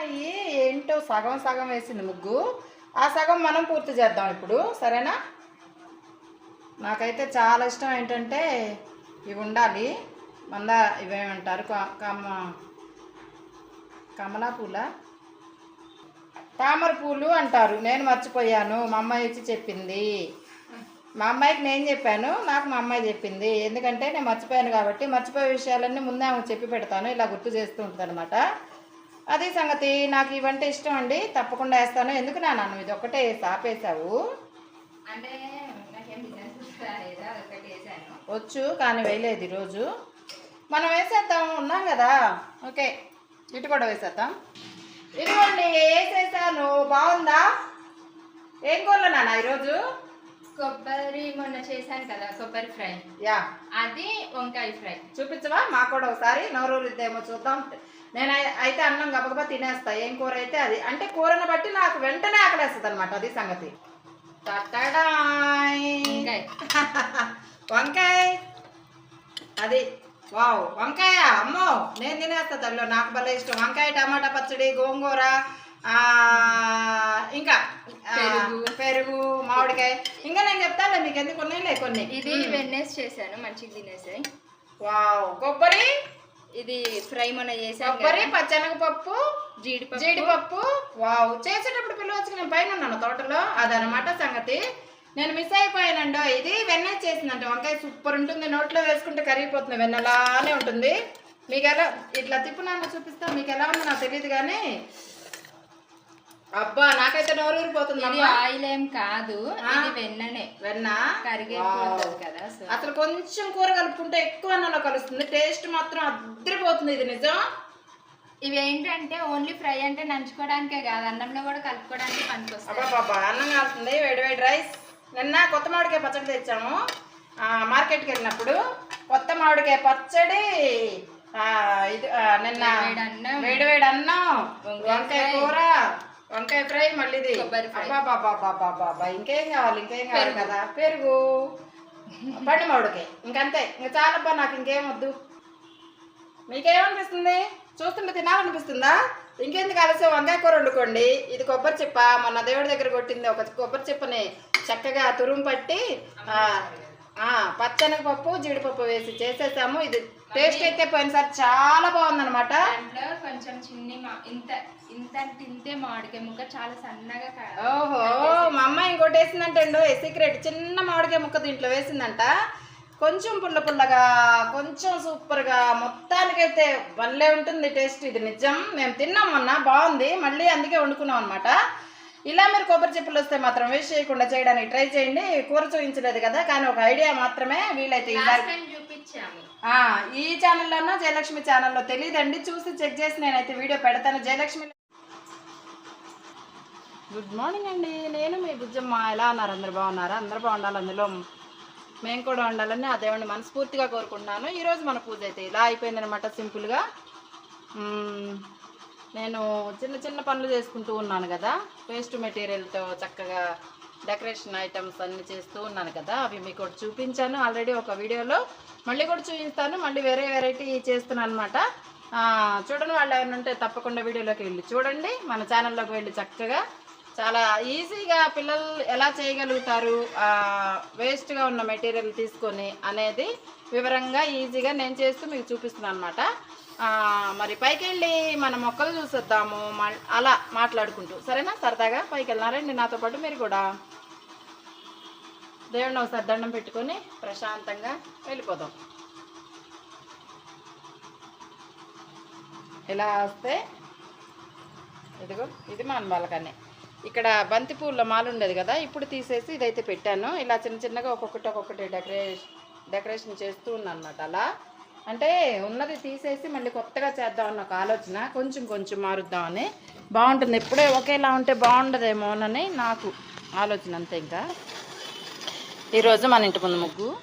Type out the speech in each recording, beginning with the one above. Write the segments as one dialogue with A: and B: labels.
A: అయ్యి ఏంటో సగం సగం వేసింది ముగ్గు. ఆ సగం మనం పూర్తి చేద్దాం ఇప్పుడు. సరేనా? నాకైతే చాలా ఇష్టం ఏంటంటే ఇవి ఉండాలి. మంద ఇవేమంటారు? క- కమలా పూల? తామర పూలు అంటారు. నేను మర్చిపోయాను. మా అమ్మాయి వచ్చి చెప్పింది. మా అమ్మాయికి నేను చెప్పాను. నాకు మా అమ్మాయి చెప్పింది. ఎందుకంటే నేను మర్చిపోయాను కాబట్టి మర్చిపోయే విషయాలన్నీ ముందే ఆమెకు చెప్పి పెడతాను. ఇలా గుర్తు చేస్తూ ఉంటుంది అనమాట అది సంగతి నాకు ఇవంటే ఇష్టం అండి తప్పకుండా వేస్తాను. ఎందుకు నా నన్ను ఇది ఒక్కటే
B: అంటే వేసాను.
A: వచ్చు కానీ వేయలేదు ఈరోజు. మనం వేసేద్దాం ఉన్నాం కదా? ఓకే ఇటు కూడా వేసేద్దాం. ఇదిగోండి వేసేసాను. బాగుందా? ఏం కూరలు నాన్న ఈరోజు?
B: కొబ్బరి మొన్న చేశాను కదా కొబ్బరి ఫ్రై.
A: యా.
B: అది వంకాయ ఫ్రై.
A: చూపించవా? మాకు కూడా ఒకసారి నోరూరిద్దేమో చూద్దాం. నేను అయి- అయితే అన్నం గబగబా తినేస్తా. ఏం కూర అయితే అది. అంటే కూరను బట్టి నాకు వెంటనే ఆకలేస్తుంది అనమాట అది సంగతి.
B: వంకాయ.
A: అది. వావ్. వంకాయ? అమ్మో! నేను తినేస్తా తల్లి. నాకు భలే ఇష్టం. వంకాయ టమాటా పచ్చడి గోంగూర ఆ, ఇంకా
B: పెరుగు.
A: మామిడికాయ. ఇంకా నేను చెప్తాను మీకు ఎందుకు ఉన్నాయిలే కొన్ని.
B: ఇది వెన్నెస్ చేశాను. మంచిగా తినేసాయి.
A: వావ్. కొబ్బరి?
B: ఇది ఫ్రై మొన్న చేశాను
A: కొబ్బరి పచ్చనగపప్పు
B: జీడిపప్పు.
A: జీడిపప్పు. వావ్ చేసేటప్పుడు పిల్లవచ్చు నేను పైన ఉన్నాను తోటలో. అదనమాట సంగతి. నేను మిస్ అయిపోయానండో ఇది. వెన్న చేసిందంట. వంకాయ సూపర్ ఉంటుంది. నోట్లో వేసుకుంటే కరిగిపోతుంది. వెన్నలానే ఉంటుంది. మీకు ఎలా ఇట్లా తిప్పు నాన్న చూపిస్తా. మీకు ఎలా ఉందో నాకు తెలియదు కానీ అబ్బా నాకైతే నోరు ఊరిపోతుంది
B: ఇది. ఆయిల్ ఏం కాదు. ఇది వెన్ననే
A: వెన్న
B: కరిగిపోతుంది
A: వావ్.
B: కదా
A: అసలు కొంచెం కూర కలుపుకుంటే ఎక్కువ అన్నంలో కలుస్తుంది టేస్ట్ మాత్రం అద్దరిపోతుంది ఇది నిజం
B: ఇవి ఏంటంటే ఓన్లీ ఫ్రై అంటే నంచుకోవడానికే కాదు అన్నంలో కూడా కలుపుకోవడానికి పనికొస్తాయి
A: అబ్బాబాబా అన్నం కాలుతుంది వేడి వేడి రైస్ నిన్న కొత్త మామిడికాయ పచ్చడి తెచ్చాము ఆ, మార్కెట్కి వెళ్ళినప్పుడు కొత్త మామిడికాయ పచ్చడి ఇది నిన్న
B: వేడి అన్నం.
A: వేడి అన్నం
B: వంకాయ.
A: కూర వంకాయ ఫ్రై మళ్ళీ ఇంకేం కావాలి ఇంకేం కావాలి. కదా? పెరుగు. పండు మామిడికాయ. ఇంకంతే. ఇంక చాలబ్బా నాకు ఇంకేం వద్దు. మీకేమనిపిస్తుంది? చూస్తుంటే తినాలనిపిస్తుందా? ఇంకెందుకు కలిసి వంకాయ కూర వండుకోండి. ఇది కొబ్బరి చిప్ప. మొన్న దేవుడి దగ్గర కొట్టింది ఒక కొబ్బరి చిప్పని చక్కగా తురుము పట్టి పచ్చనగపప్పు జీడిపప్పు వేసి చేసేసాము. ఇది టేస్ట్ అయితే పోయినసారి చాలా బాగుందన్నమాట.
B: దాంట్లో కొంచెం చిన్ని ఇంత ఇంత ఇంతే మామిడికాయ ముక్క చాలా సన్నగా
A: ఓహో మా అమ్మ ఇంకోటి వేసిందంటే సీక్రెట్ చిన్న మామిడికాయ ముక్క దీంట్లో వేసిందంట. కొంచెం పుల్ల పుల్లగా కొంచెం సూపర్గా మొత్తానికైతే భలే ఉంటుంది టేస్ట్. ఇది నిజం. మేము తిన్నాం మొన్న బాగుంది. మళ్ళీ అందుకే వండుకున్నాం అనమాట ఇలా మీరు కొబ్బరి చెప్పులు వస్తే మాత్రం వేస్ట్ చేయకుండా చేయడానికి ట్రై చేయండి. కూర చూపించలేదు కదా కానీ ఒక ఐడియా మాత్రమే వీలైతే
B: చూపించాము.
A: ఈ ఛానల్లోనో జయలక్ష్మి ఛానల్లో తెలియదండి చూసి చెక్ చేసి నేనైతే వీడియో పెడతాను. జయలక్ష్మి గుడ్ మార్నింగ్ అండి. నేను మీ బుజ్జమ్మ. ఎలా ఉన్నారు? అందరు బాగున్నారా? అందరు బాగుండాలి అందులో. మేము కూడా ఉండాలని ఆ దేవుడిని మనస్ఫూర్తిగా కోరుకుంటున్నాను. ఈరోజు మన పూజ అయితే ఇలా అయిపోయిందనమాట సింపుల్గా నేను చిన్న చిన్న పనులు చేసుకుంటూ ఉన్నాను కదా. వేస్ట్ మెటీరియల్తో చక్కగా డెకరేషన్ ఐటమ్స్ అన్ని చేస్తూ ఉన్నాను కదా అవి మీకు ఒకటి చూపించాను. ఆల్రెడీ ఒక వీడియోలో మళ్ళీ కూడా చూపిస్తాను. మళ్ళీ వేరే వెరైటీ చేస్తున్నాను అనమాట చూడని వాళ్ళు ఎవరైనా ఉంటే తప్పకుండా వీడియోలోకి వెళ్ళి చూడండి. మన ఛానల్లోకి వెళ్ళి చక్కగా చాలా ఈజీగా పిల్లలు ఎలా చేయగలుగుతారు వేస్ట్గా ఉన్న మెటీరియల్ తీసుకొని అనేది వివరంగా ఈజీగా నేను చేస్తూ మీకు చూపిస్తున్నాను అనమాట మరి పైకి వెళ్ళి మన మొక్కలు చూసేద్దాము మ- అలా మాట్లాడుకుంటూ. సరేనా? సరదాగా పైకి వెళ్ళినారండి నాతో పాటు మీరు కూడా? దేవుడిని ఒకసారి దండం పెట్టుకొని ప్రశాంతంగా వెళ్ళిపోదాం. ఇలా వస్తే ఇదిగో ఇది మన బాలకనే ఇక్కడ బంతి పూల మాల ఉండేది కదా ఇప్పుడు తీసేసి ఇదైతే పెట్టాను. ఇలా చిన్న చిన్నగా ఒక్కొక్కటి ఒక్కొక్కటి డెకరేషన్ డెకరేషన్ చేస్తూ ఉన్నాను అనమాట అలా. అంటే ఉన్నది తీసేసి మళ్ళీ కొత్తగా చేద్దామన్న ఒక ఆలోచన. కొంచెం కొంచెం మారుద్దామని బాగుంటుంది. ఎప్పుడే ఒకేలా ఉంటే బాగుండదేమోనని నాకు ఆలోచన అంతే ఇంకా. ఈరోజు మన ఇంటి ముందు ముగ్గు.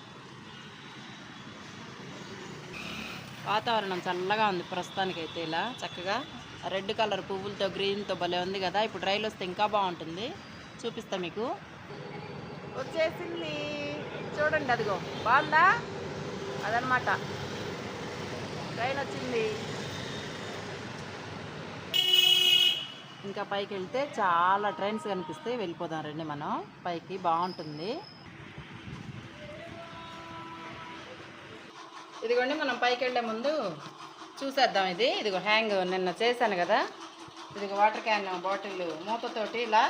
A: వాతావరణం చల్లగా ఉంది ప్రస్తుతానికైతే ఇలా చక్కగా. రెడ్ కలర్ పువ్వులతో గ్రీన్తో భలే ఉంది కదా. ఇప్పుడు రైలు వస్తే ఇంకా బాగుంటుంది. చూపిస్తా మీకు. వచ్చేసింది. చూడండి అదిగో. బాగుందా? అదనమాట. ట్రైన్ వచ్చింది. ఇంకా పైకి వెళ్తే చాలా ట్రైన్స్ కనిపిస్తాయి వెళ్ళిపోదాం రండి మనం. పైకి బాగుంటుంది. ఇదిగోండి మనం పైకి వెళ్ళే ముందు చూసేద్దాం ఇది. ఇదిగో హ్యాంగ్ నిన్న చేశాను కదా. ఇదిగో వాటర్ క్యాన్ బాటిల్ మూతతోటి ఇలా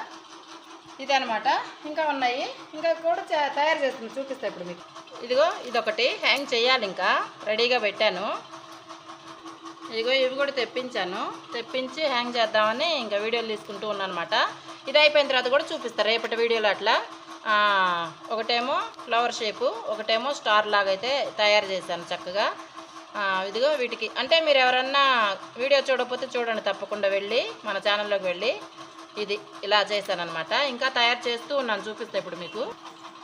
A: ఇది అనమాట ఇంకా ఉన్నాయి. ఇంకా కూడా తయారు చేస్తుంది. చూపిస్తా ఇప్పుడు మీకు. ఇదిగో ఇదొకటి. హ్యాంగ్ చేయాలి ఇంకా. రెడీగా పెట్టాను. ఇదిగో ఇవి కూడా తెప్పించాను. తెప్పించి హ్యాంగ్ చేద్దామని ఇంకా వీడియోలు తీసుకుంటూ ఉన్నాను అనమాట ఇది అయిపోయిన తర్వాత కూడా చూపిస్తారు రేపటి వీడియోలో అట్లా. ఒకటేమో ఫ్లవర్ షేపు ఒకటేమో స్టార్ లాగా అయితే తయారు చేశాను చక్కగా. ఇదిగో వీటికి. అంటే మీరు ఎవరన్నా వీడియో చూడకపోతే చూడండి తప్పకుండా వెళ్ళి మన ఛానల్లోకి వెళ్ళి. ఇది ఇలా చేశాను అనమాట ఇంకా తయారు చేస్తూ ఉన్నాను చూపిస్తే ఇప్పుడు మీకు.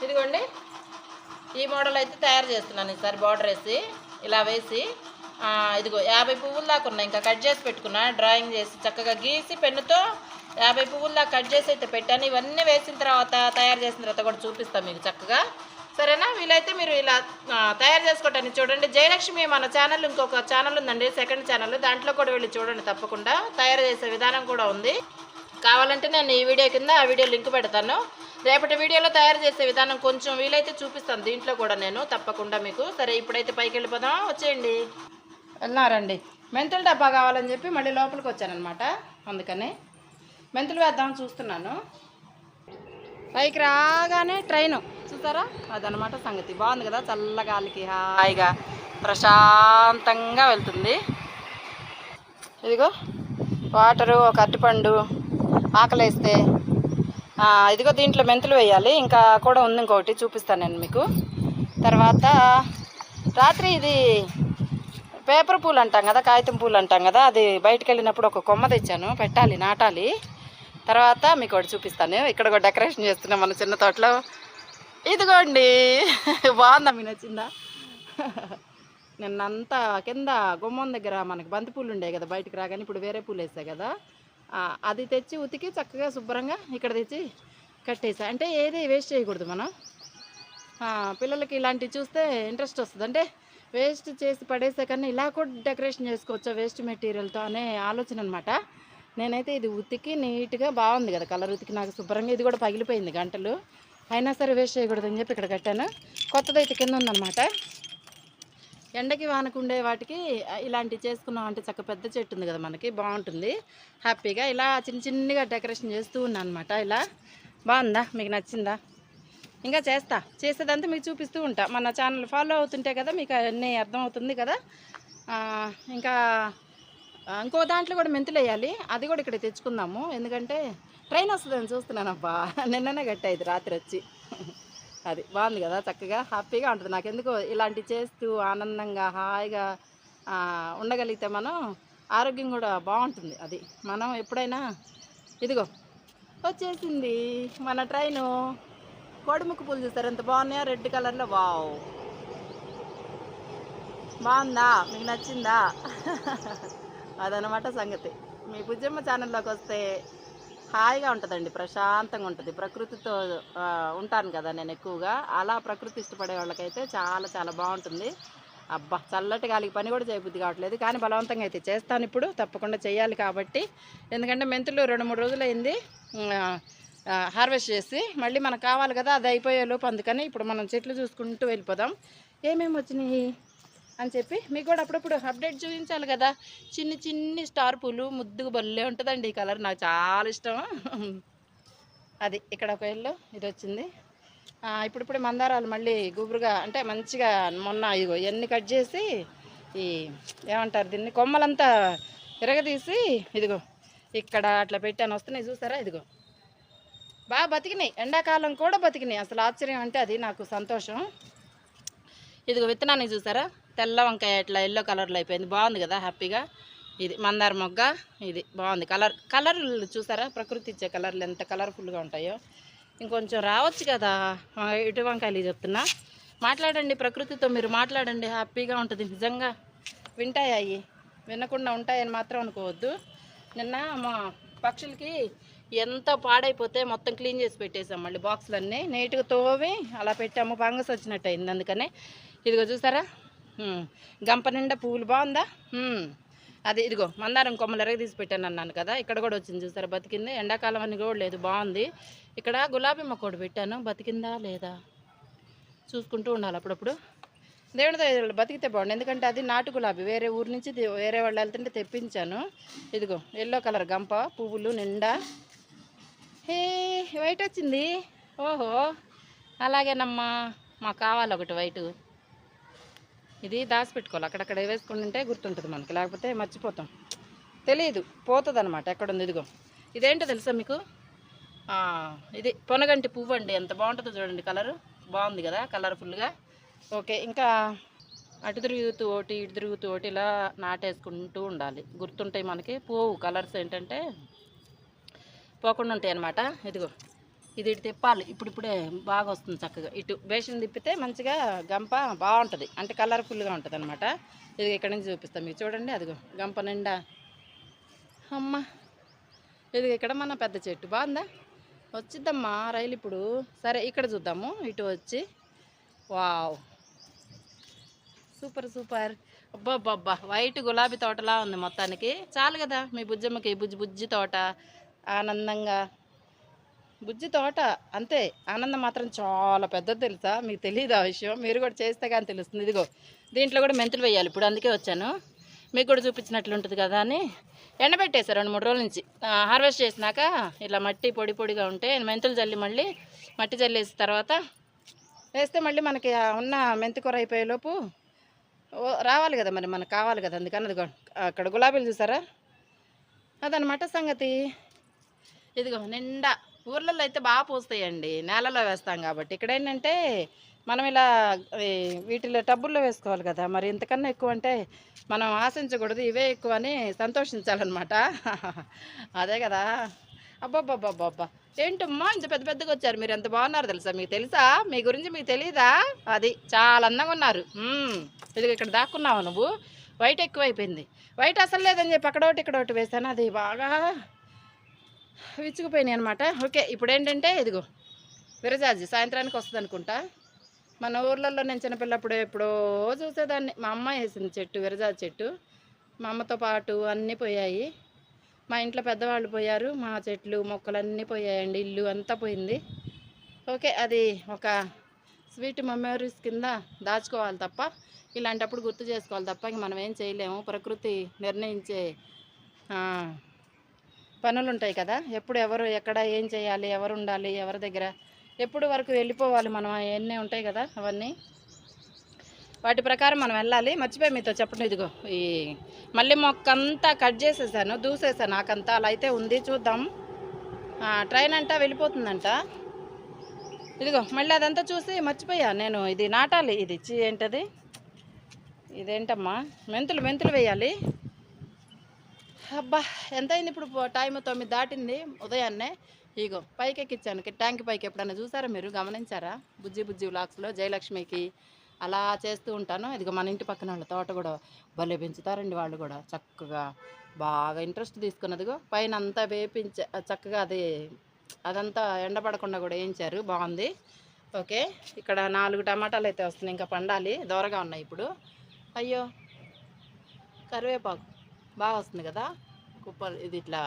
A: ఇదిగోండి. ఈ మోడల్ అయితే తయారు చేస్తున్నాను ఈసారి బార్డర్ వేసి ఇలా వేసి. ఇదిగో యాభై పువ్వుల దాకా ఉన్నాయి. ఇంకా కట్ చేసి పెట్టుకున్నా. డ్రాయింగ్ చేసి చక్కగా గీసి పెన్నుతో యాభై పువ్వుల దాకా కట్ చేసి అయితే పెట్టాను. ఇవన్నీ వేసిన తర్వాత తయారు చేసిన తర్వాత కూడా చూపిస్తాను మీకు చక్కగా. సరేనా? వీలైతే మీరు ఇలా తయారు చేసుకోవటానికి చూడండి. జయలక్ష్మి మన ఛానల్ ఇంకొక ఛానల్ ఉందండి. సెకండ్ ఛానల్ దాంట్లో కూడా వెళ్ళి చూడండి తప్పకుండా. తయారు చేసే విధానం కూడా ఉంది. కావాలంటే నేను ఈ వీడియో కింద ఆ వీడియో లింక్ పెడతాను. రేపటి వీడియోలో తయారు చేసే విధానం కొంచెం వీలైతే చూపిస్తాను. దీంట్లో కూడా నేను తప్పకుండా మీకు. సరే ఇప్పుడైతే పైకి వెళ్ళిపోదాం వచ్చేయండి. వెళ్ళినారండి. మెంతుల డబ్బా కావాలని చెప్పి మళ్ళీ లోపలికి వచ్చానమాట అందుకని మెంతులు వేద్దామని చూస్తున్నాను. పైకి రాగానే ట్రైను. చూసారా? అదనమాట సంగతి. బాగుంది కదా? చల్లగాలికి హాయిగా ప్రశాంతంగా వెళ్తుంది. ఇదిగో వాటరు ఒక అరటిపండు ఆకలేస్తే వేస్తే ఇదిగో దీంట్లో మెంతులు వేయాలి. ఇంకా కూడా ఉంది ఇంకొకటి చూపిస్తాను నేను మీకు. తర్వాత రాత్రి ఇది పేపర్ పూలు అంటాం కదా కాగితం పూలు అంటాం కదా అది బయటకు వెళ్ళినప్పుడు ఒక కొమ్మ తెచ్చాను పెట్టాలి నాటాలి. తర్వాత మీకు ఒకటి చూపిస్తాను. ఇక్కడ కూడా డెకరేషన్ చేస్తున్నాం మన చిన్న తోటలో. ఇదిగోండి బాగుందా మీ నచ్చిందా? నిన్నంతా కింద గుమ్మం దగ్గర మనకి బంతి పూలు ఉండే కదా బయటకు రాగానే ఇప్పుడు వేరే పూలు వేసాయి కదా. అది తెచ్చి ఉతికి చక్కగా శుభ్రంగా ఇక్కడ తెచ్చి కట్టేసా. అంటే ఏది వేస్ట్ చేయకూడదు మనం. పిల్లలకి ఇలాంటివి చూస్తే ఇంట్రెస్ట్ వస్తుంది. అంటే వేస్ట్ చేసి పడేసే కన్నా ఇలా కూడా డెకరేషన్ చేసుకోవచ్చా వేస్ట్ మెటీరియల్తో అనే ఆలోచన అనమాట నేనైతే ఇది ఉతికి నీట్గా బాగుంది కదా కలర్ ఉతికి నాకు శుభ్రంగా ఇది కూడా పగిలిపోయింది గంటలు. అయినా సరే వేస్ట్ చేయకూడదని చెప్పి ఇక్కడ కట్టాను. కొత్తదైతే కింద ఉందన్నమాట. ఎండకి వానకు ఉండే వాటికి ఇలాంటివి చేసుకున్నాం అంటే చక్క పెద్ద చెట్టు ఉంది కదా మనకి బాగుంటుంది. హ్యాపీగా ఇలా చిన్న చిన్నగా డెకరేషన్ చేస్తూ ఉన్నాను అనమాట ఇలా బాగుందా? మీకు నచ్చిందా? ఇంకా చేస్తా. చేసేదంతా మీకు చూపిస్తూ ఉంటా. మన ఛానల్ ఫాలో అవుతుంటే కదా మీకు అన్నీ అర్థమవుతుంది కదా. ఇంకా ఇంకో దాంట్లో కూడా మెంతులు వేయాలి. అది కూడా ఇక్కడ తెచ్చుకుందాము. ఎందుకంటే ట్రైన్ వస్తుందని చూస్తున్నానబ్బా. నిన్ననే కట్టాయి రాత్రి వచ్చి. అది బాగుంది కదా చక్కగా హ్యాపీగా ఉంటుంది. నాకు ఎందుకో ఇలాంటివి చేస్తూ ఆనందంగా హాయిగా ఉండగలిగితే మనం ఆరోగ్యం కూడా బాగుంటుంది. అది మనం ఎప్పుడైనా ఇదిగో వచ్చేసింది మన ట్రైను. కోడిముక్కు పూలు చూస్తారు. ఎంత బాగున్నాయా? రెడ్ కలర్లో. వావ్. బాగుందా? మీకు నచ్చిందా? అదనమాట సంగతి. మీ బుజ్జమ్మ ఛానల్లోకి వస్తే హాయిగా ఉంటుందండి. ప్రశాంతంగా ఉంటుంది. ప్రకృతితో ఉంటాను కదా నేను ఎక్కువగా. అలా ప్రకృతి ఇష్టపడే వాళ్ళకైతే చాలా చాలా బాగుంటుంది. అబ్బా చల్లటి గాలికి పని కూడా చేయబుద్ధి కావట్లేదు. కానీ బలవంతంగా అయితే చేస్తాను ఇప్పుడు. తప్పకుండా చేయాలి కాబట్టి. ఎందుకంటే మెంతులు రెండు మూడు రోజులు అయింది హార్వెస్ట్ చేసి మళ్ళీ మనకు కావాలి కదా అది అయిపోయే లోపు అందుకని ఇప్పుడు మనం చెట్లు చూసుకుంటూ వెళ్ళిపోదాం. ఏమేమి వచ్చినాయి అని చెప్పి మీకు కూడా అప్పుడప్పుడు అప్డేట్ చూపించాలి కదా. చిన్ని చిన్ని స్టార్ పూలు ముద్దుగా బల్లే ఉంటుందండి ఈ కలర్. నాకు చాలా ఇష్టం. అది ఇక్కడ ఒక ఎల్లో ఇది వచ్చింది. ఇప్పుడిప్పుడే మందారాలు మళ్ళీ గుబురుగా అంటే మంచిగా మొన్న ఇగో ఇవన్నీ కట్ చేసి ఈ ఏమంటారు దీన్ని కొమ్మలంతా ఇరగదీసి ఇదిగో ఇక్కడ అట్లా పెట్టాను. వస్తున్నాయి చూసారా? ఇదిగో. బాగా బతికినాయి. ఎండాకాలం కూడా బతికినాయి. అసలు ఆశ్చర్యం అంటే అది నాకు సంతోషం. ఇదిగో విత్తనాన్ని చూసారా? తెల్ల వంకాయ ఇట్లా ఎల్లో కలర్లో అయిపోయింది. బాగుంది కదా హ్యాపీగా? ఇది మందార మొగ్గ ఇది బాగుంది. కలర్ కలర్లు చూసారా? ప్రకృతి ఇచ్చే కలర్లు ఎంత కలర్ఫుల్గా ఉంటాయో. ఇంకొంచెం రావచ్చు కదా ఇటు వంకాయలు చెప్తున్నా. మాట్లాడండి ప్రకృతితో మీరు మాట్లాడండి. హ్యాపీగా ఉంటుంది. నిజంగా వింటాయి అవి వినకుండా ఉంటాయని మాత్రం అనుకోవద్దు. నిన్న మా పక్షులకి ఎంత పాడైపోతే మొత్తం క్లీన్ చేసి పెట్టేసాం మళ్ళీ బాక్సులన్నీ. నీట్గా తోవి అలా పెట్టాము ఫంగస్ వచ్చినట్టు అయింది అందుకనే. ఇదిగో చూసారా? గంప నిండా పువ్వులు బాగుందా? అది ఇదిగో మందారం కొమ్మలు ఎరగ తీసి పెట్టాను అన్నాను కదా ఇక్కడ కూడా వచ్చింది చూసారా బతికింది. ఎండాకాలం అని కూడా లేదు బాగుంది. ఇక్కడ గులాబీ మొక్క ఒకటి పెట్టాను బతికిందా లేదా? చూసుకుంటూ ఉండాలి అప్పుడప్పుడు. దేవుడి దయ బతికితే బాగుండు. ఎందుకంటే అది నాటు గులాబీ. వేరే ఊరు నుంచి వేరే వాళ్ళు వెళ్తుంటే తెప్పించాను. ఇదిగో ఎల్లో కలర్ గంప పువ్వులు నిండా హే వైట్ వచ్చింది ఓహో అలాగేనమ్మా. మాకు కావాలి ఒకటి వైటు. ఇది దాచిపెట్టుకోవాలి. అక్కడక్కడ వేసుకుంటుంటే గుర్తుంటుంది మనకి. లేకపోతే మర్చిపోతాం. తెలియదు పోతుంది అనమాట ఎక్కడుంది? ఇదిగో. ఇదేంటో తెలుసా మీకు? ఇది పొనగంటి పువ్వు అండి ఎంత బాగుంటుందో చూడండి కలరు. బాగుంది కదా కలర్ఫుల్గా. ఓకే ఇంకా అటు తిరుగుతూ ఒకటి ఇటు తిరుగుతూ ఒకటి ఇలా నాటేసుకుంటూ ఉండాలి. గుర్తుంటాయి మనకి. పువ్వు కలర్స్ ఏంటంటే పోకుండా ఉంటాయి అనమాట ఇదిగో ఇది ఇటు తిప్పాలి. ఇప్పుడిప్పుడే బాగా వస్తుంది చక్కగా. ఇటు బేషన్ తిప్పితే మంచిగా గంప బాగుంటుంది. అంటే కలర్ఫుల్గా ఉంటుంది అనమాట ఇది ఇక్కడ నుంచి చూపిస్తాం. మీకు చూడండి అదిగో గంప నిండా. అమ్మ ఇది ఇక్కడ మన పెద్ద చెట్టు. బాగుందా? వచ్చిద్దమ్మా రైలు ఇప్పుడు. సరే ఇక్కడ చూద్దాము. ఇటు వచ్చి. వావ్. Super super. అబ్బబ్బబ్బా వైట్ గులాబీ తోటలా ఉంది మొత్తానికి. చాలు కదా మీ బుజ్జమ్మకి బుజ్జి బుజ్జి తోట. ఆనందంగా. బుజ్జి తోట అంతే ఆనందం మాత్రం చాలా పెద్దది తెలుసా? మీకు తెలియదు ఆ విషయం? మీరు కూడా చేస్తే కానీ తెలుస్తుంది. ఇదిగో దీంట్లో కూడా మెంతులు వేయాలి. ఇప్పుడు అందుకే వచ్చాను. మీకు కూడా చూపించినట్లు ఉంటుంది కదా అని. ఎండబెట్టేశారు రెండు మూడు రోజుల నుంచి. హార్వెస్ట్ చేసినాక ఇలా మట్టి పొడి పొడిగా ఉంటే మెంతులు జల్లి మళ్ళీ మట్టి జల్లేసిన తర్వాత వేస్తే మళ్ళీ మనకి ఉన్న మెంతికూర అయిపోయేలోపు ఓ, రావాలి కదా మరి మనకు కావాలి కదా. అందుకని అది అక్కడ గులాబీలు చూసారా? అదనమాట సంగతి. ఇదిగో నిండా ఊర్లలో అయితే బాగా పూస్తాయండి. నేలలో వేస్తాం కాబట్టి. ఇక్కడ ఏంటంటే మనం ఇలా వీటిలో టబ్బుల్లో వేసుకోవాలి కదా. మరి ఇంతకన్నా ఎక్కువ అంటే మనం ఆశించకూడదు. ఇవే ఎక్కువ అని సంతోషించాలన్నమాట. అదే కదా. అబ్బబ్బబ్బబ్బబ్బా. ఏంటమ్మా ఇంత పెద్ద పెద్దగా వచ్చారు? మీరు ఎంత బాగున్నారు తెలుసా? మీకు తెలుసా? మీ గురించి మీకు తెలియదా అది చాలా అందంగా ఉన్నారు. ఇదిగో ఇక్కడ దాక్కున్నావు నువ్వు? వైట్ ఎక్కువైపోయింది. వైట్ అసలు లేదని చెప్పి అక్కడ ఒకటి ఇక్కడ ఒకటి వేసాను అది బాగా విచ్చుకుపోయినాయి అనమాట ఓకే ఇప్పుడు ఏంటంటే ఇదిగో విరజాజి సాయంత్రానికి వస్తుంది అనుకుంటా. మన ఊర్లలో నేను చిన్నపిల్లప్పుడు ఎప్పుడో చూసేదాన్ని. మా అమ్మ వేసింది చెట్టు విరజాజి చెట్టు. మా అమ్మతో పాటు అన్నీ పోయాయి. మా ఇంట్లో పెద్దవాళ్ళు పోయారు. మా చెట్లు మొక్కలు అన్నీ పోయాయండి. ఇల్లు అంతా పోయింది. ఓకే అది ఒక స్వీట్ మెమరీస్ కింద దాచుకోవాలి తప్ప ఇలాంటప్పుడు గుర్తు చేసుకోవాలి తప్ప ఇంక మనం ఏం చేయలేము. ప్రకృతి నిర్ణయించే పనులు ఉంటాయి కదా. ఎప్పుడు ఎవరు ఎక్కడ ఏం చేయాలి ఎవరు ఉండాలి ఎవరి దగ్గర ఎప్పుడు వరకు వెళ్ళిపోవాలి మనం అవన్నీ ఉంటాయి కదా అవన్నీ. వాటి ప్రకారం మనం వెళ్ళాలి. మర్చిపోయి మీతో చెప్పండి ఇదిగో ఈ మళ్ళీ మొక్క అంతా కట్ చేసేసాను దూసేసాను నాకంతా అలా అయితే ఉంది చూద్దాం. ట్రైన్ అంటా వెళ్ళిపోతుందంట. ఇదిగో మళ్ళీ అదంతా చూసి మర్చిపోయా నేను ఇది నాటాలి ఇది ఏంటది? ఇదేంటమ్మా? మెంతులు మెంతులు వేయాలి. అబ్బా ఎంతైంది ఇప్పుడు టైం తొమ్మిది దాటింది ఉదయాన్నే. ఇగో పైకి ఎక్కించాను ట్యాంక్ పైకి ఎప్పుడైనా చూసారా మీరు? గమనించారా? బుజ్జి బుజ్జి వ్లాగ్స్లో జయలక్ష్మికి అలా చేస్తూ ఉంటాను. ఇదిగో మన ఇంటి పక్కన వాళ్ళ తోట కూడా భలే పెంచుతారండి వాళ్ళు కూడా. చక్కగా బాగా ఇంట్రెస్ట్ తీసుకున్నదిగో. పైన అంతా వేపించ చక్కగా అది అదంతా ఎండపడకుండా కూడా వేయించారు. బాగుంది. ఓకే. ఇక్కడ నాలుగు టమాటాలు అయితే వస్తున్నాయి. ఇంకా పండాలి. దూరగా ఉన్నాయి ఇప్పుడు. అయ్యో కరివేపాకు. బాగా వస్తుంది కదా? కుప్పలు ఇది ఇట్లా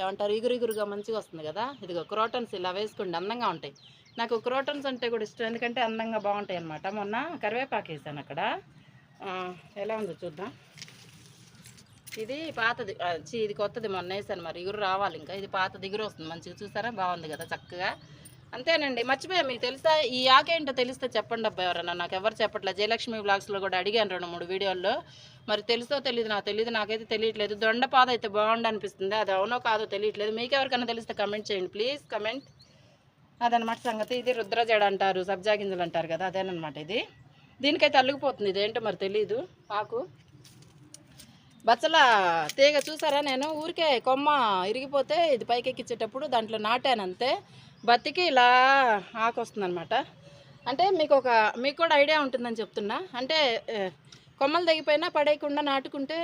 A: ఏమంటారు? ఇగురిగురుగా మంచిగా వస్తుంది కదా? ఇదిగో క్రోటన్స్ ఇలా వేసుకోండి అందంగా ఉంటాయి. నాకు క్రోటన్స్ అంటే కూడా ఇష్టం ఎందుకంటే అందంగా బాగుంటాయి అనమాట మొన్న కరివేపాకు వేసాను అక్కడ. ఎలా ఉందో చూద్దాం. ఇది పాతది ఇది కొత్తది. మొన్న వేసాను మరి ఇగురు రావాలి ఇంకా. ఇది పాత దిగురు వస్తుంది. మంచిగా చూసారా? బాగుంది కదా చక్కగా. అంతేనండి. మర్చిపోయా మీకు తెలుసా? ఈ ఆకేంటో తెలిస్తే చెప్పండి అబ్బా ఎవరన్నా. నాకు ఎవరు చెప్పట్లేదు జయలక్ష్మి బ్లాగ్స్లో కూడా అడిగాను రెండు మూడు వీడియోల్లో. మరి తెలుసో తెలియదు నాకు తెలియదు నాకైతే తెలియట్లేదు. దొండపాద అయితే బాగుండు అనిపిస్తుంది. అది అవునో కాదో తెలియట్లేదు. మీకు ఎవరికైనా తెలిస్తే కమెంట్ చేయండి ప్లీజ్ కమెంట్ అదనమాట సంగతి. ఇది రుద్రజడ అంటారు సబ్జా గింజలు అంటారు కదా అదేనమాట ఇది. దీనికైతే అల్లుకుపోతుంది. ఇదేంటో మరి తెలియదు ఆకు. బచ్చల తీగ చూసారా? నేను ఊరికే కొమ్మ ఇరిగిపోతే ఇది పైకెక్కిచ్చేటప్పుడు దాంట్లో నాటాను అంతే. బతికి ఇలా ఆకు వస్తుంది అనమాట అంటే మీకు ఒక మీకు కూడా ఐడియా ఉంటుందని చెప్తున్నా. అంటే కొమ్మలు తెగిపోయినా పడేయకుండా నాటుకుంటే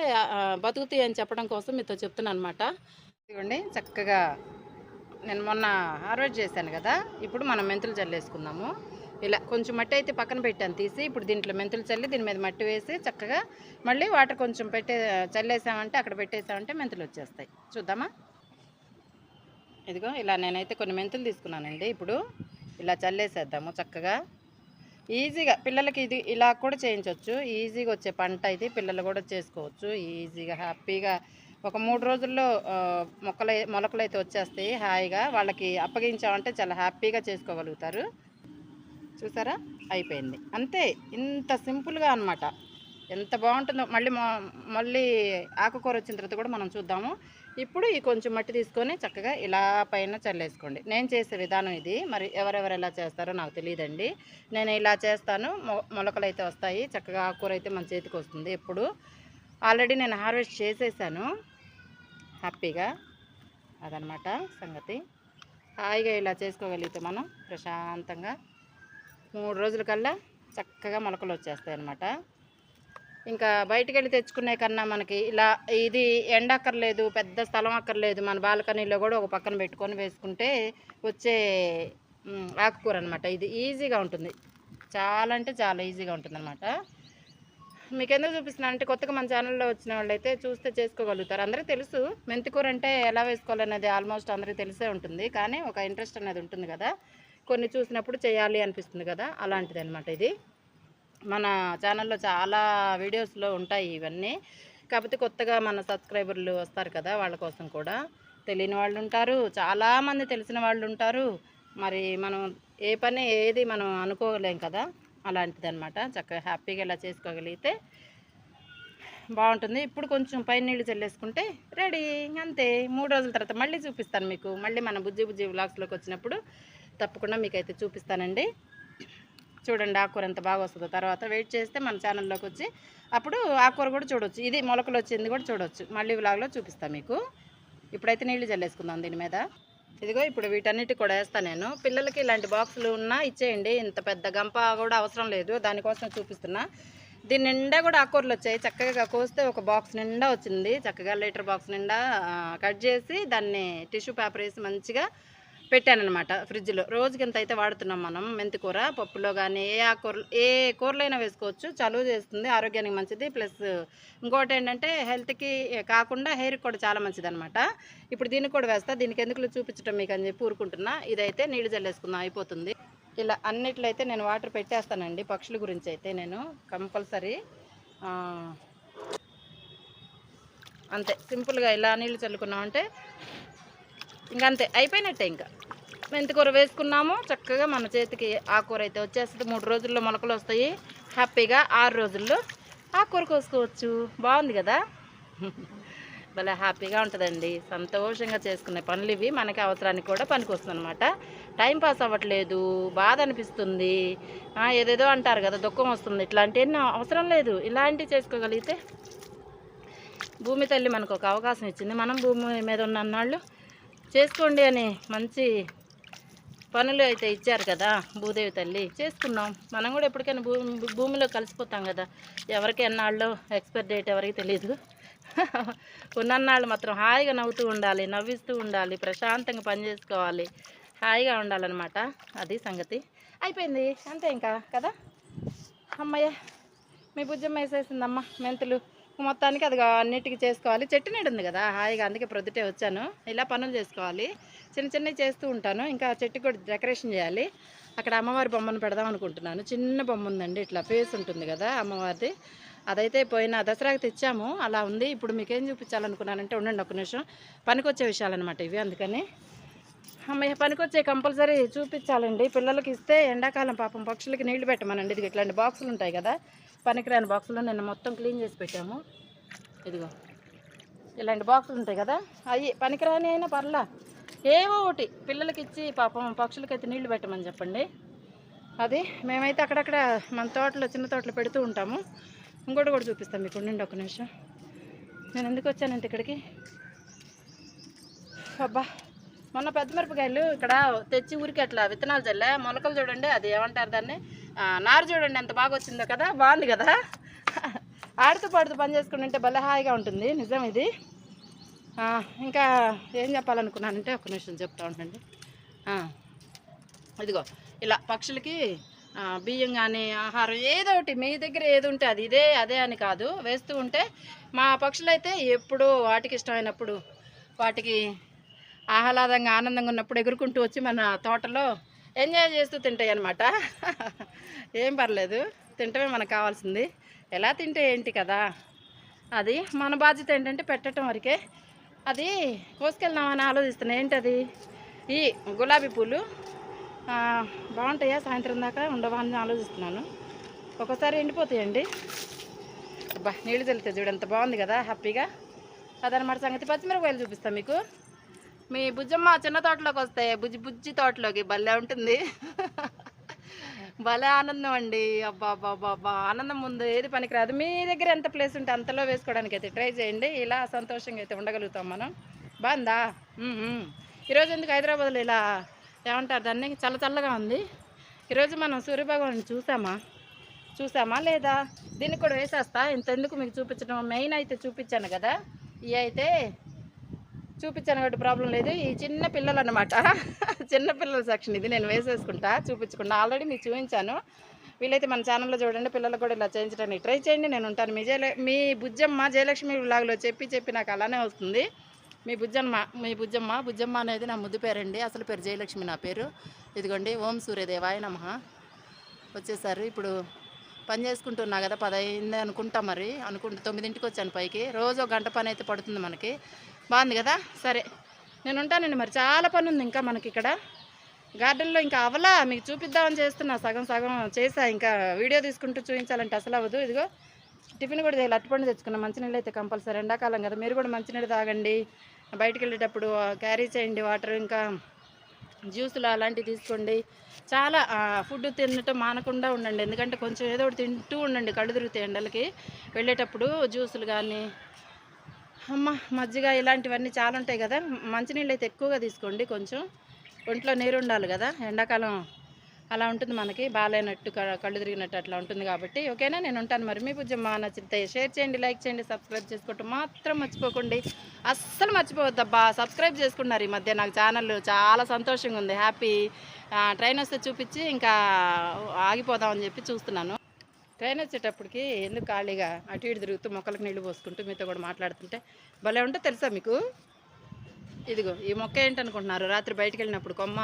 A: బతుకుతాయి అని చెప్పడం కోసం మీతో చెప్తున్నా అనమాట ఇదిగోండి చక్కగా నేను మొన్న హార్వెస్ట్ చేశాను కదా ఇప్పుడు మనం మెంతులు చల్లేసుకుందాము ఇలా కొంచెం మట్టి అయితే పక్కన పెట్టాను తీసి ఇప్పుడు దీంట్లో మెంతులు చల్లి దీని మీద మట్టి వేసి చక్కగా మళ్ళీ వాటర్ కొంచెం పెట్టే చల్లేసామంటే అక్కడ పెట్టేసామంటే మెంతులు వచ్చేస్తాయి. చూద్దామా? ఇదిగో ఇలా నేనైతే కొన్ని మెంతులు తీసుకున్నానండి. ఇప్పుడు ఇలా చల్లేసేద్దాము చక్కగా. ఈజీగా పిల్లలకి ఇది ఇలా కూడా చేయించవచ్చు ఈజీగా వచ్చే పంట ఇది పిల్లలు కూడా చేసుకోవచ్చు. ఈజీగా హ్యాపీగా. ఒక మూడు రోజుల్లో మొక్కలు మొలకలు అయితే వచ్చేస్తాయి హాయిగా. వాళ్ళకి అప్పగించామంటే చాలా హ్యాపీగా చేసుకోగలుగుతారు. చూసారా? అయిపోయింది. అంతే. ఇంత సింపుల్గా అన్నమాట. ఎంత బాగుంటుందో. మళ్ళీ మళ్ళీ ఆకుకూర వచ్చిన తర్వాత కూడా మనం చూద్దాము. ఇప్పుడు ఈ కొంచెం మట్టి తీసుకొని చక్కగా ఇలా పైన చల్లేసుకోండి. నేను చేసే విధానం ఇది. మరి ఎవరెవరు ఎలా చేస్తారో నాకు తెలియదండి. నేను ఇలా చేస్తాను. మొ- మొలకలు అయితే వస్తాయి. చక్కగా ఆకుకూర అయితే మన చేతికి వస్తుంది ఎప్పుడు. ఆల్రెడీ నేను హార్వెస్ట్ చేసేసాను. హ్యాపీగా. అదనమాట సంగతి. హాయిగా ఇలా చేసుకోగలిగితే మనం ప్రశాంతంగా మూడు రోజుల కల్లా చక్కగా మొలకలు వచ్చేస్తాయి అన్నమాట ఇంకా బయటికి వెళ్ళి తెచ్చుకునే కన్నా మనకి ఇలా ఇది ఎండ అక్కర్లేదు పెద్ద స్థలం అక్కర్లేదు మన బాల్కనీలో కూడా ఒక పక్కన పెట్టుకొని వేసుకుంటే వచ్చే ఆకుకూర అనమాట ఇది ఈజీగా ఉంటుంది. చాలా అంటే చాలా ఈజీగా ఉంటుంది అనమాట మీకు ఎందుకు చూపిస్తున్నాను అంటే కొత్తగా మన ఛానల్లో వచ్చిన వాళ్ళైతే చూస్తే చేసుకోగలుగుతారు. అందరికీ తెలుసు మెంతికూర అంటే ఎలా వేసుకోవాలనేది ఆల్మోస్ట్ అందరికీ తెలిసే ఉంటుంది. కానీ ఒక ఇంట్రెస్ట్ అనేది ఉంటుంది కదా. కొన్ని చూసినప్పుడు చేయాలి అనిపిస్తుంది కదా. అలాంటిది అనమాట ఇది. మన ఛానల్లో చాలా వీడియోస్లో ఉంటాయి ఇవన్నీ. కాకపోతే కొత్తగా మన సబ్స్క్రైబర్లు వస్తారు కదా వాళ్ళ కోసం కూడా. తెలియని వాళ్ళు ఉంటారు చాలామంది తెలిసిన వాళ్ళు ఉంటారు. మరి మనం ఏ పని ఏది మనం అనుకోలేం కదా అలాంటిది అనమాట చక్కగా హ్యాపీగా ఇలా చేసుకోగలిగితే బాగుంటుంది. ఇప్పుడు కొంచెం పైన నీళ్ళు చల్లేసుకుంటే రెడీ. అంతే. మూడు రోజుల తర్వాత మళ్ళీ చూపిస్తాను మీకు. మళ్ళీ మన బుజ్జి బుజ్జి బ్లాగ్స్లోకి వచ్చినప్పుడు తప్పకుండా మీకైతే చూపిస్తానండి. చూడండి ఆకుకూర ఎంత బాగా వస్తుందో. తర్వాత వెయిట్ చేస్తే మన ఛానల్లోకి వచ్చి అప్పుడు ఆకుకూర కూడా చూడొచ్చు. ఇది మొలకలు వచ్చింది కూడా చూడొచ్చు. మళ్ళీ వ్లాగ్లో చూపిస్తాను మీకు. ఇప్పుడైతే నీళ్ళు చల్లేసుకుందాం దీని మీద. ఇదిగో ఇప్పుడు వీటన్నిటి కూడా వేస్తాను నేను. పిల్లలకి ఇలాంటి బాక్సులు ఉన్నా ఇచ్చేయండి. ఇంత పెద్ద గంప కూడా అవసరం లేదు. దానికోసం చూపిస్తున్నా. దీని నిండా కూడా ఆకుకూరలు వచ్చాయి. చక్కగా కోస్తే ఒక బాక్స్ నిండా వచ్చింది. చక్కగా లీటర్ బాక్స్ నిండా కట్ చేసి దాన్ని టిష్యూ పేపర్ వేసి మంచిగా పెట్టానమాట ఫ్రిడ్జ్లో. రోజుకి ఎంత అయితే వాడుతున్నాం మనం మెంతికూర పప్పులో కానీ ఏ ఆకుకూర ఏ కూరలైనా వేసుకోవచ్చు. చలువ చేస్తుంది ఆరోగ్యానికి మంచిది. ప్లస్ ఇంకోటి ఏంటంటే హెల్త్కి కాకుండా హెయిర్కి కూడా చాలా మంచిది అనమాట ఇప్పుడు దీనికి కూడా వేస్తా. దీనికి ఎందుకు చూపించడం మీకు అని చెప్పి ఊరుకుంటున్నా. ఇదైతే నీళ్ళు జల్లేసుకుందాం అయిపోతుంది. ఇలా అన్నిట్లో అయితే నేను వాటర్ పెట్టేస్తానండి పక్షుల గురించి అయితే నేను కంపల్సరీ. అంతే. సింపుల్గా ఇలా నీళ్ళు చల్లుకున్నామంటే ఇంకా అంతే అయిపోయినట్టే ఇంకా. మెంతికూర వేసుకున్నాము చక్కగా మన చేతికి ఆకుకూర అయితే వచ్చేస్తుంది. మూడు రోజుల్లో మొలకలు వస్తాయి. హ్యాపీగా ఆరు రోజుల్లో ఆకుకూర కోసుకోవచ్చు. బాగుంది కదా? భలే హ్యాపీగా ఉంటుందండి. సంతోషంగా చేసుకునే పనులు ఇవి. మనకి అవసరానికి కూడా పనికొస్తుంది అనమాట టైం పాస్ అవ్వట్లేదు. బాధ అనిపిస్తుంది. ఏదేదో అంటారు కదా దుఃఖం వస్తుంది. ఇట్లాంటి అవసరం లేదు. ఇలాంటివి చేసుకోగలిగితే భూమి తల్లి మనకు ఒక అవకాశం ఇచ్చింది. మనం భూమి మీద ఉన్న చేసుకోండి అని మంచి పనులు అయితే ఇచ్చారు కదా భూదేవి తల్లి. చేసుకున్నాం. మనం కూడా ఎప్పటికైనా భూమి భూమిలో కలిసిపోతాం కదా. ఎవరికి ఎన్నాళ్ళు ఎక్స్పైర్ డేట్ ఎవరికి తెలియదు ఉన్నన్నాళ్ళు మాత్రం హాయిగా నవ్వుతూ ఉండాలి నవ్విస్తూ ఉండాలి ప్రశాంతంగా పని చేసుకోవాలి. హాయిగా ఉండాలన్నమాట. అది సంగతి. అయిపోయింది. అంతే ఇంకా కదా. అమ్మయ్య మీ భుజం వేసేసిందమ్మా మెంతులు. మొత్తానికి అది అన్నిటికీ చేసుకోవాలి. చెట్టు నీడు ఉంది కదా హాయిగా అందుకే ప్రొద్దుటే వచ్చాను. ఇలా పనులు చేసుకోవాలి. చిన్న చిన్నవి చేస్తూ ఉంటాను. ఇంకా చెట్టు కూడా డెకరేషన్ చేయాలి. అక్కడ అమ్మవారి బొమ్మను పెడదాం అనుకుంటున్నాను. చిన్న బొమ్మ ఉందండి ఇట్లా ఫేస్ ఉంటుంది కదా అమ్మవారిది. అదైతే పోయిన దసరాకి తెచ్చాము. అలా ఉంది. ఇప్పుడు మీకేం చూపించాలనుకున్నానంటే ఉండండి ఒక నిమిషం. పనికొచ్చే విషయాలన్నమాట ఇవి అందుకని. అమ్మయ్య పనికొచ్చే కంపల్సరీ చూపించాలండి. పిల్లలకి ఇస్తే ఎండాకాలం పాపం పక్షులకి నీళ్ళు పెట్టమనండి. ఇది ఇట్లాంటి బాక్సులు ఉంటాయి కదా పనికిరాని బాక్సులు నిన్న మొత్తం క్లీన్ చేసి పెట్టాము. ఇదిగో. ఇలాంటి బాక్సులు ఉంటాయి కదా అవి పనికిరాని అయినా పర్లా. ఏవో ఒకటి. పిల్లలకి ఇచ్చి పాపం పక్షులకి అయితే నీళ్ళు పెట్టమని చెప్పండి. అది మేమైతే అక్కడక్కడ మన తోటలో చిన్న తోటలో పెడుతూ ఉంటాము. ఇంకోటి కూడా చూపిస్తాం మీకు ఉండండి ఒక నిమిషం. నేను ఎందుకు వచ్చానంటే ఇక్కడికి? అబ్బా మొన్న పెద్ద మిరపకాయలు ఇక్కడ తెచ్చి ఊరికి అట్లా విత్తనాలు చల్లే మొలకలు చూడండి అది ఏమంటారు దాన్ని? నారు చూడండి ఎంత బాగా వచ్చిందో కదా? బాగుంది కదా? ఆడుతూ పాడుతూ పని చేసుకుంటుంటే భలే హాయిగా ఉంటుంది. నిజం ఇది. ఇంకా ఏం చెప్పాలనుకున్నానంటే ఒక నిమిషం చెప్తా ఉండండి. ఇదిగో ఇలా పక్షులకి బియ్యం కానీ ఆహారం ఏదో ఒకటి మీ దగ్గర ఏది ఉంటే అది ఇదే అదే అని కాదు. వేస్తూ ఉంటే మా పక్షులు అయితే ఎప్పుడూ వాటికి ఇష్టమైనప్పుడు వాటికి ఆహ్లాదంగా ఆనందంగా ఉన్నప్పుడు ఎగురుకుంటూ వచ్చి మన తోటలో ఎంజాయ్ చేస్తూ తింటాయి అనమాట ఏం పర్లేదు తింటమే మనకు కావాల్సింది. ఎలా తింటే ఏంటి కదా? అది మన బాధ్యత ఏంటంటే పెట్టడం వరకే. అది కోసుకెళ్దామని ఆలోచిస్తున్నా. ఏంటది? ఈ గులాబీ పూలు బాగుంటాయా? సాయంత్రం దాకా ఉండవా అని ఆలోచిస్తున్నాను. ఒక్కోసారి ఎండిపోతాయండి. అబ్బా నీళ్ళు చల్లితే చూడంత బాగుంది కదా హ్యాపీగా. అదనమాట సంగతి. పచ్చిమిరపకాయలు చూపిస్తాను మీకు. మీ బుజ్జమ్మ చిన్న తోటలోకి వస్తే బుజ్జి బుజ్జి తోటలోకి భలే ఉంటుంది. భలే ఆనందం అండి. అబ్బా అబ్బా అబ్బా అబ్బా ఆనందం ముందు ఏది పనికిరాదు. మీ దగ్గర ఎంత ప్లేస్ ఉంటే అంతలో వేసుకోవడానికి అయితే ట్రై చేయండి. ఇలా సంతోషంగా అయితే ఉండగలుగుతాం మనం. బాగుందా ఈరోజు ఎందుకు హైదరాబాద్లో ఇలా ఏమంటారు? దాన్ని చల్ల చల్లగా ఉంది. ఈరోజు మనం సూర్యభగవాన్ చూసామా? చూసామా లేదా? దీన్ని కూడా వేసేస్తా. ఇంతెందుకు మీకు చూపించడం? మెయిన్ అయితే చూపించాను కదా. ఇవి అయితే చూపించాను కాబట్టి ప్రాబ్లం లేదు. ఈ చిన్న పిల్లలు అనమాట చిన్న పిల్లల సెక్షన్ ఇది నేను వేసేసుకుంటా చూపించకుండా ఆల్రెడీ మీకు చూపించాను. వీలైతే మన ఛానల్లో చూడండి పిల్లలకు కూడా ఇలా చేయించడానికి ట్రై చేయండి. నేను ఉంటాను. మీ జయల మీ బుజ్జమ్మ జయలక్ష్మి వ్లాగ్లో చెప్పి చెప్పి నాకు అలానే వస్తుంది. మీ బుజ్జమ్మ మీ బుజ్జమ్మ బుజ్జమ్మ అనేది నా ముద్దు పేరండి. అసలు పేరు జయలక్ష్మి నా పేరు. ఇదిగోండి ఓం సూర్యదేవాయ నమ. వచ్చేసారు ఇప్పుడు పని చేసుకుంటున్నా కదా పదైంది అనుకుంటా మరి. అనుకుంటా తొమ్మిదింటికి వచ్చాను పైకి. రోజు ఒక గంట పని అయితే పడుతుంది మనకి. బాగుంది కదా? సరే. నేను ఉంటానండి మరి. చాలా పని ఉంది ఇంకా మనకి ఇక్కడ గార్డెన్లో ఇంకా అవలా మీకు చూపిద్దామని చేస్తున్నా. సగం సగం చేసా. ఇంకా వీడియో తీసుకుంటూ చూపించాలంటే అసలు అవ్వదు. ఇదిగో టిఫిన్ కూడా చేయాలి. అట్టుపండు తెచ్చుకున్నా. మంచినీళ్ళు అయితే కంపల్సరీ. ఎండాకాలం కదా. మీరు కూడా మంచినీళ్ళు తాగండి. బయటికి వెళ్ళేటప్పుడు క్యారీ చేయండి. వాటర్ ఇంకా జ్యూసులు అలాంటివి తీసుకోండి. చాలా ఫుడ్ తినటం మానకుండా ఉండండి. ఎందుకంటే కొంచెం ఏదో ఒకటి తింటూ ఉండండి. కళ్ళు తిరుగుతాయి ఎండలకి. వెళ్ళేటప్పుడు జ్యూసులు కానీ అమ్మ మజ్జిగ ఇలాంటివన్నీ చాలా ఉంటాయి కదా. మంచినీళ్ళు అయితే ఎక్కువగా తీసుకోండి కొంచెం. ఒంట్లో నీరు ఉండాలి కదా. ఎండాకాలం అలా ఉంటుంది మనకి. బాగాలేనట్టు క- కళ్ళు తిరిగినట్టు అట్లా ఉంటుంది కాబట్టి. ఓకేనా? నేను ఉంటాను మరి. మీ పూజమ్మ నచ్చితే షేర్ చేయండి లైక్ చేయండి సబ్స్క్రైబ్ చేసుకోవటం మాత్రం మర్చిపోకండి. అస్సలు మర్చిపోవద్దబ్బా. సబ్స్క్రైబ్ చేసుకున్నారు ఈ మధ్య నాకు ఛానల్. చాలా సంతోషంగా ఉంది. హ్యాపీ ట్రైన్ వస్తే చూపించి ఇంకా ఆగిపోదామని చెప్పి చూస్తున్నాను. ట్రైన్ వచ్చేటప్పటికి ఎందుకు ఖాళీగా అటు ఇటు తిరుగుతూ మొక్కలకు నీళ్ళు పోసుకుంటూ మీతో కూడా మాట్లాడుతుంటే భలే ఉంటే తెలుసా మీకు? ఇదిగో ఈ మొక్క ఏంటనుకుంటున్నారు? రాత్రి బయటికి వెళ్ళినప్పుడు కొమ్మ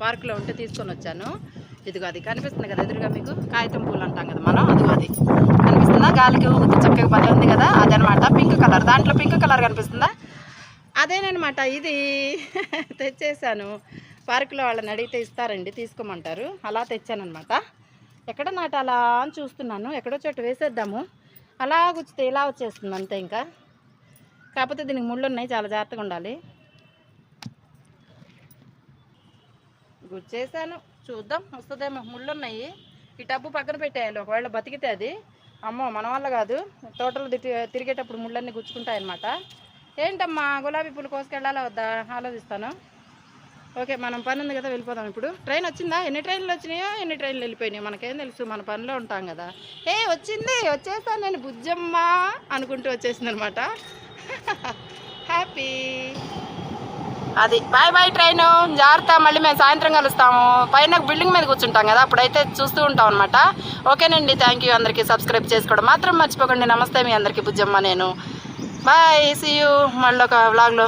A: పార్కులో ఉంటే తీసుకొని వచ్చాను. ఇదిగో అది కనిపిస్తుంది కదా ఎదురుగా మీకు? కాగితం పూలు అంటాం కదా మనం? అదిగో అది. కనిపిస్తుందా? గాలికి ఊగుతూ చక్కగా పని ఉంది కదా? అదనమాట. Pink colour. దాంట్లో పింక్ కలర్ కనిపిస్తుందా? అదేనమాట ఇది తెచ్చేసాను. పార్కులో వాళ్ళని అడిగితే ఇస్తారండి తీసుకోమంటారు. అలా తెచ్చానమాట ఎక్కడ నాటాలా అని చూస్తున్నాను. ఎక్కడో చోట వేసేద్దాము. అలా గుచ్చితే ఇలా వచ్చేస్తుంది అంతే ఇంకా. కాకపోతే దీనికి ముళ్ళు ఉన్నాయి చాలా జాగ్రత్తగా ఉండాలి. గుచ్చేసాను. చూద్దాం వస్తుందేమో. ముళ్ళు ఉన్నాయి. ఈ టబ్బు పక్కన పెట్టేయాలి. ఒకవేళ బతికితే అది. అమ్మో మన వల్ల కాదు. తోటలు తిరిగేటప్పుడు ముళ్ళన్నీ గుచ్చుకుంటాయి అన్నమాట ఏంటమ్మా గులాబీ పూలు కోసుకెళ్ళాలా వద్దా? ఆలోచిస్తాను. ఓకే మనం పని ఉంది కదా వెళ్ళిపోదాం ఇప్పుడు. ట్రైన్ వచ్చిందా? ఎన్ని ట్రైన్లు వచ్చినాయో ఎన్ని ట్రైన్లు వెళ్ళిపోయినాయో మనకేం తెలుసు మన పనిలో ఉంటాం కదా. ఏ వచ్చింది వచ్చేసాను నేను బుజ్జమ్మ అనుకుంటూ వచ్చేసింది అనమాట హ్యాపీ అది. బాయ్ బాయ్ ట్రైన్ జాగ్రత్త మళ్ళీ మేము సాయంత్రం కలుస్తాము. పైన బిల్డింగ్ మీద కూర్చుంటాం కదా అప్పుడైతే చూస్తూ ఉంటాం అనమాట ఓకేనండి థ్యాంక్ యూ అందరికీ. సబ్స్క్రైబ్ చేసుకోవడం మాత్రం మర్చిపోకండి. నమస్తే మీ అందరికీ బుజ్జమ్మ నేను. బాయ్ సీ యూ మళ్ళీ ఒక వ్లాగ్లో